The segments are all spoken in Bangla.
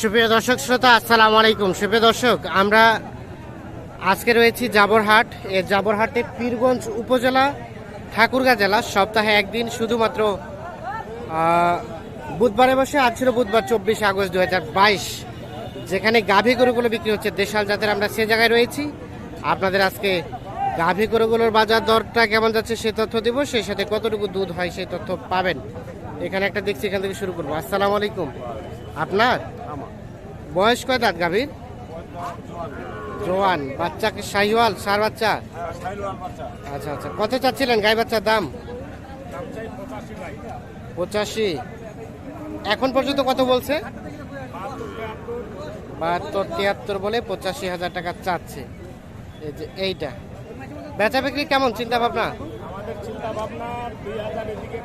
সুপ্রিয় দর্শক শ্রোতা, আসসালামু আলাইকুম। সুপ্রিয় দর্শক, আমরা আজকে রয়েছি জাবরহাট। এ জাবরহাটে পীরগঞ্জ উপজেলা, ঠাকুরগাঁ জেলা। সপ্তাহে একদিন শুধুমাত্র বুধবারে বসে, আজ ছিল বুধবার, চব্বিশে আগস্ট দু বাইশ। যেখানে গাভী গরুগুলো বিক্রি হচ্ছে। দেশাল জাতের আমরা সে জায়গায় রয়েছি। আপনাদের আজকে গাভী গরুগুলোর বাজার দরটা কেমন যাচ্ছে সে তথ্য দিব। সেই সাথে কতটুকু দুধ হয় সেই তথ্য পাবেন। এখানে একটা দেখছি, এখান থেকে শুরু করব। আসসালামু আলাইকুম। আপনার? বয়স কয় দাঁত, গাভীর? জোয়ান। বাচ্চাকে শাহিওয়াল, সার বাচ্চা? আচ্ছা আচ্ছা। কত চাচ্ছিলেন গাই বাচ্চার দাম? পঁচাশি। এখন পর্যন্ত কত বলছে? বাহাত্তর, তিয়াত্তর বলে পঁচাশি হাজার টাকা চাচ্ছে। এই যে এইটা। বেচা বিক্রি কেমন চিন্তা ভাবনা আমাদের চিন্তা ভাবনা দুই হাজার এদিকে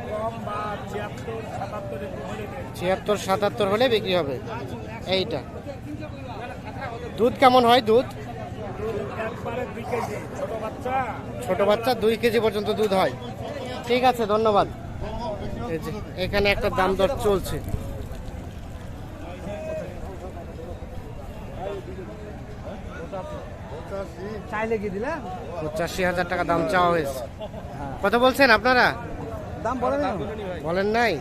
ছিয়াত্তর সাতাত্তর হলে বিক্রি হবে। এইটা। দুধ কেমন হয় দুধ? ছোট বাচ্চা দুই কেজি পর্যন্ত দুধ হয়। ঠিক আছে ধন্যবাদ। এখানে একটা দাম দর চলছে। পঁচাশি হাজার টাকা দাম চাওয়া হয়েছে। কত বলছেন আপনারা? দাম বলে না। বলেন নাই?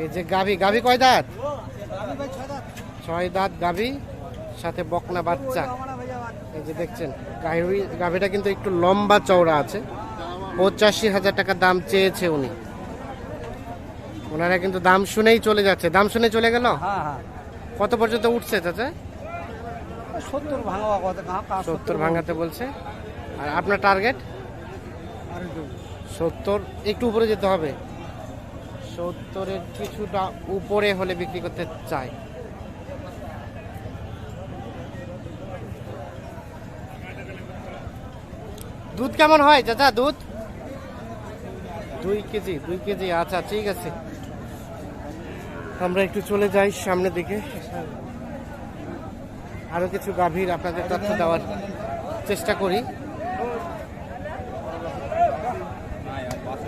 এই যে গাভি গাভি কয় দাঁত? ছয় দাঁত গাভী সাথে বকনা বাচ্চা। এই যে দেখছেন গাভি গাভীটা কিন্তু একটু লম্বা চওড়া আছে। পঁচাশি হাজার টাকা দাম চেয়েছে উনি। ওনারা কিন্তু দাম শুনেই চলে যাচ্ছে। দাম শুনে চলে গেল? হ্যাঁ হ্যাঁ। কত পর্যন্ত উঠছে চাচা? সত্তর ভাঙাতে বলছে। আর আপনার টার্গেট সত্তর, একটু উপরে যেতে হবে। সত্তরের কিছুটা উপরে হলে বিক্রি করতে চাই। দুধ কেমন হয়, চাচা, দুধ? দুই কেজি দুই কেজি আচ্ছা ঠিক আছে। আমরা একটু চলে যাই সামনের দিকে। আরও কিছু গাভীর আপনাদের তথ্য দেওয়ার চেষ্টা করি।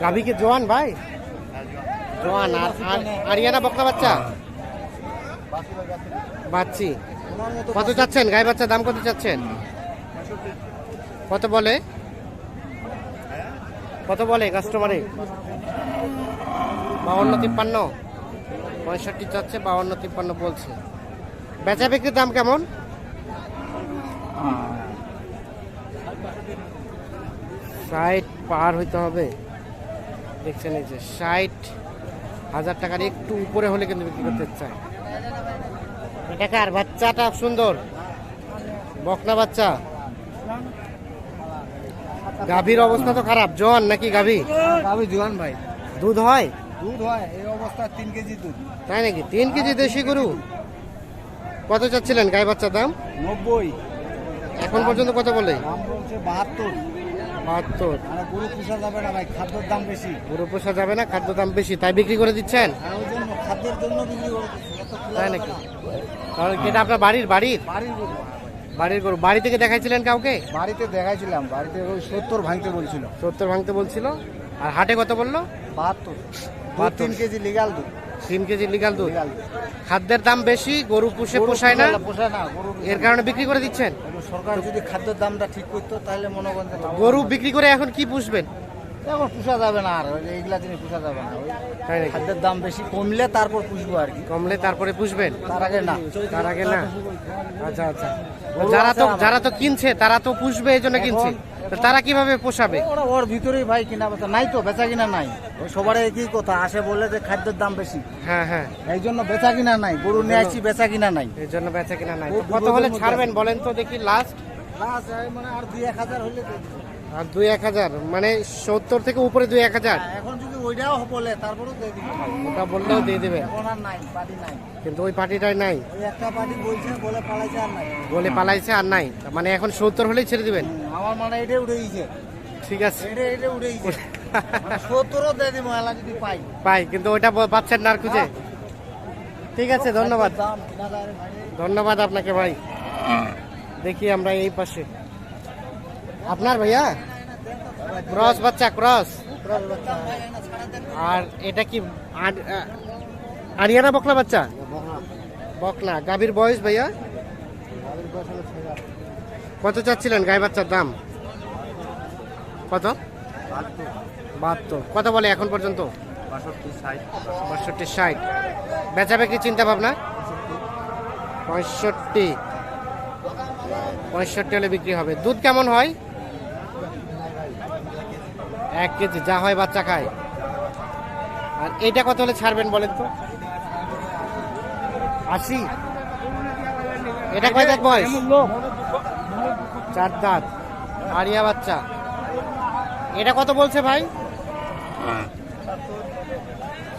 গাভী কি জোয়ান ভাই? জোয়ান, আর আর আরিয়ানা বকনা বাচ্চা? বাচ্চি। কত চাচ্ছেন? গাই বাচ্চা, দাম কত চাচ্ছেন? কত বলে? কত বলে কাস্টমারে বাউন্ন তিপ্পান্ন। পঁয়ষট্টি চাচ্ছে, বাউন্ন তিপ্পান্ন বলছে। বেচা বিক্রির দাম কেমন? ষাট পার হইতে হবে। দেখছেন এই যে ষাট হাজার টাকার একটু উপরে হলে কিন্তু বিক্রি করতে চায়। এটা কার? বাচ্চাটা সুন্দর। বকনা বাচ্চা। গাভীর অবস্থা তো খারাপ। জোয়ান নাকি গাভী? আমি জোয়ান ভাই। দুধ হয়? দুধ হয় এই অবস্থা তিন কেজি দুধ। তাই নাকি? তিন কেজি দেশি গরু। কত চাচ্ছিলেন গাই বাচ্চার দাম? নব্বই। এখন পর্যন্ত কত বলে? বাহাত্তর। বাহাত্তর। মানে গরু পুষা যাবে না ভাই খাদ্যের দাম বেশি। গরু পোষা যাবে না খাদ্য দাম বেশি। তাই বিক্রি করে দিচ্ছেন? জন্য খাদ্যের জন্য বিক্রি করতেছি তাই নাকি। তাহলে এটা আপনার বাড়ির বাড়ির? বাড়ির গরু বাড়ির। গরু। বাড়ি থেকে দেখাইছিলেন কাউকে? বাড়িতে দেখাইছিলাম বাড়িতে ওই সত্তর ভাঙতে বলছিল। সত্তর ভাঙতে বলছিল। আর হাটে কত বলল? বাহাত্তর। বাহাত্তর। কেজি লিগাল দুধ। তিন কেজি লিগাল দুধ। খাদ্যের দাম বেশি গরু পুষে পোষায় না। পোষায় না এর কারণে বিক্রি করে দিচ্ছেন? সরকার যদি খাদ্যের দামটা ঠিক করতো তাহলে মনে করেন গরু বিক্রি করে এখন কি পুষবেন? এখন পুষা যাবে না আর এইগুলা জিনিস পুষা যাবে না তাই নাকি? খাদ্যের দাম বেশি কমলে তারপর পুষবো আর কি। কমলে তারপরে পুষবেন? তার আগে না। তার আগে না? আচ্ছা আচ্ছা। যারা তো যারা তো কিনছে তারা তো পুষবে এই জন্য কিনছে। তো তারা কীভাবে পোষাবে? ওরা ওর ভিতরেই ভাই কিনা বেচা। নাই তো বেচা কিনা নাই। ওই সবার একই কথা আসে বলে যে খাদ্যের দাম বেশি। হ্যাঁ হ্যাঁ। এই জন্য বেচা কিনা নাই গরু নিয়ে আসছি বেচা কিনা নাই। এই জন্য বেচা কিনা নাই। তো কত হলে ছাড়বেন বলেন তো দেখি লাস্ট লাস্ট মানে আর দুই এক হাজার হলে। আর দুই এক হাজার মানে সত্তর থেকে উপরে দুই এক হাজার। এখন যদি ওইটাও বলে তারপরেও দিয়ে দিবো। ওটা বললেও দিয়ে দেবেন এখন আর নাই পার্টি নাই। কিন্তু ওই পার্টিটাই নাই। ওই একটা পার্টি বলছে বলে পালাইছে আর নাই। বলে পালাইছে আর নাই। মানে এখন সত্তর হলেই ছেড়ে দিবেন। আমার মানে এটা গেছে। ঠিক আছে। এটা এটা উঠে গেছে। মানে সত্তরও দিয়ে দিব এলা যদি পাই। পাই কিন্তু ওইটা ব- পাচ্ছেন না খুঁজে। ঠিক আছে ধন্যবাদ। ধন্যবাদ আপনাকে ভাই। দেখি আমরা এই পাশে। আপনার ভাইয়া? ক্রস বাচ্চা, ক্রস। আর এটা কি আরিয়ানা বকলা বাচ্চা? বকলা। গাভীর বয়স ভাইয়া? কত চাচ্ছিলেন গাই বাচ্চার দাম? কত? বাহাত্তর। কত বলে এখন পর্যন্ত? বাষট্টি, ষাট। বেচাবে কি চিন্তা ভাবনা? পঁয়ষট্টি। পঁয়ষট্টি হলে বিক্রি হবে। দুধ কেমন হয়? এক কেজি যা হয় বাচ্চা খায়। আর এটা কত হলে ছাড়বেন বলেন তো? আশি? এটা কয় দাঁত বয়স? চার দাঁত। আরিয়া বাচ্চা। এটা কত বলছে ভাই?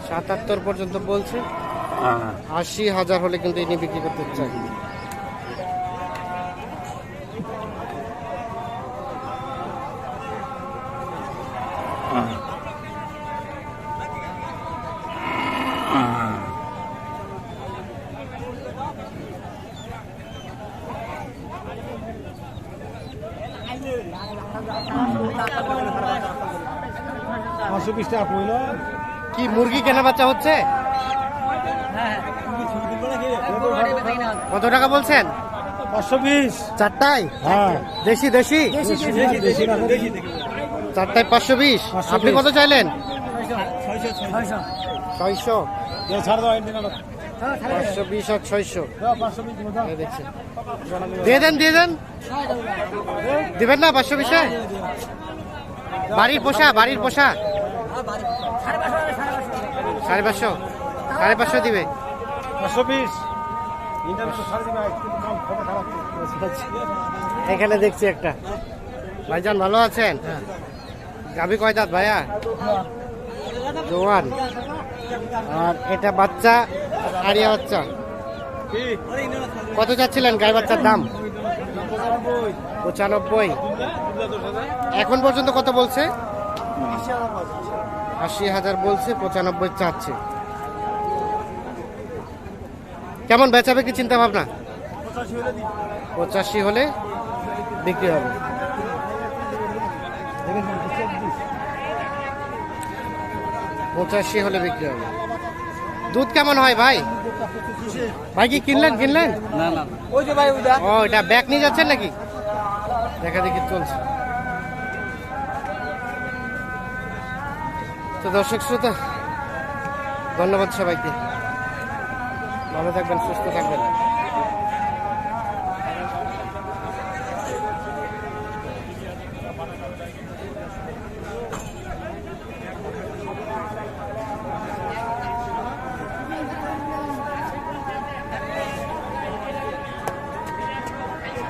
সাতাত্তর পর্যন্ত বলছে। আশি হাজার হলে কিন্তু ইনি বিক্রি করতে চাই পাঁচশো বিশ টাকা পড়ল কি মুরগি কেনা বাচ্চা হচ্ছে? কত টাকা বলছেন? পাঁচশো বিশ চারটায়? হ্যাঁ। দেশি দেশি? দেশি চারটায় পাঁচশো বিশ? আপনি কত চাইলেন? ছয়শো ছাড় দাও ইন্ডিয়ান পাঁচশো বিশ আর ছয়শো। পাঁচশো বিশ এই দেখছেন। দিয়ে দেন দিয়ে দেন। দিবেন না পাঁচশো বিশে? বাড়ির পোষা বাড়ির পোষা। সাড়ে পাঁচশো। সাড়ে পাঁচশো দিবে। পাঁচশো বিশ। এখানে দেখছি একটা। ভাইজান ভালো আছেন? গাবি কয় দাঁত ভাইয়া? জোয়ান। আর এটা বাচ্চা, আরিয়া বাচ্চা। কত চাচ্ছিলেন গাই বাচ্চার দাম? পঁচানব্বই। এখন পর্যন্ত কত বলছে? আশি হাজার বলছে, পঁচানব্বই চাচ্ছে। কেমন বেচাবে কি চিন্তা ভাবনা? পঁচাশি হলে বিক্রি হবে। পঁচাশি হলে বিক্রি হবে। দুধ কেমন হয় ভাই? ভাই কি কিনলেন কিনলেন? না না। ওই যে ভাই ও এটা ব্যাগ নিয়ে যাচ্ছেন নাকি? দেখা দেখি চলছে। তো দর্শক শ্রোতা ধন্যবাদ সবাইকে। ভালো থাকবেন সুস্থ থাকবেন।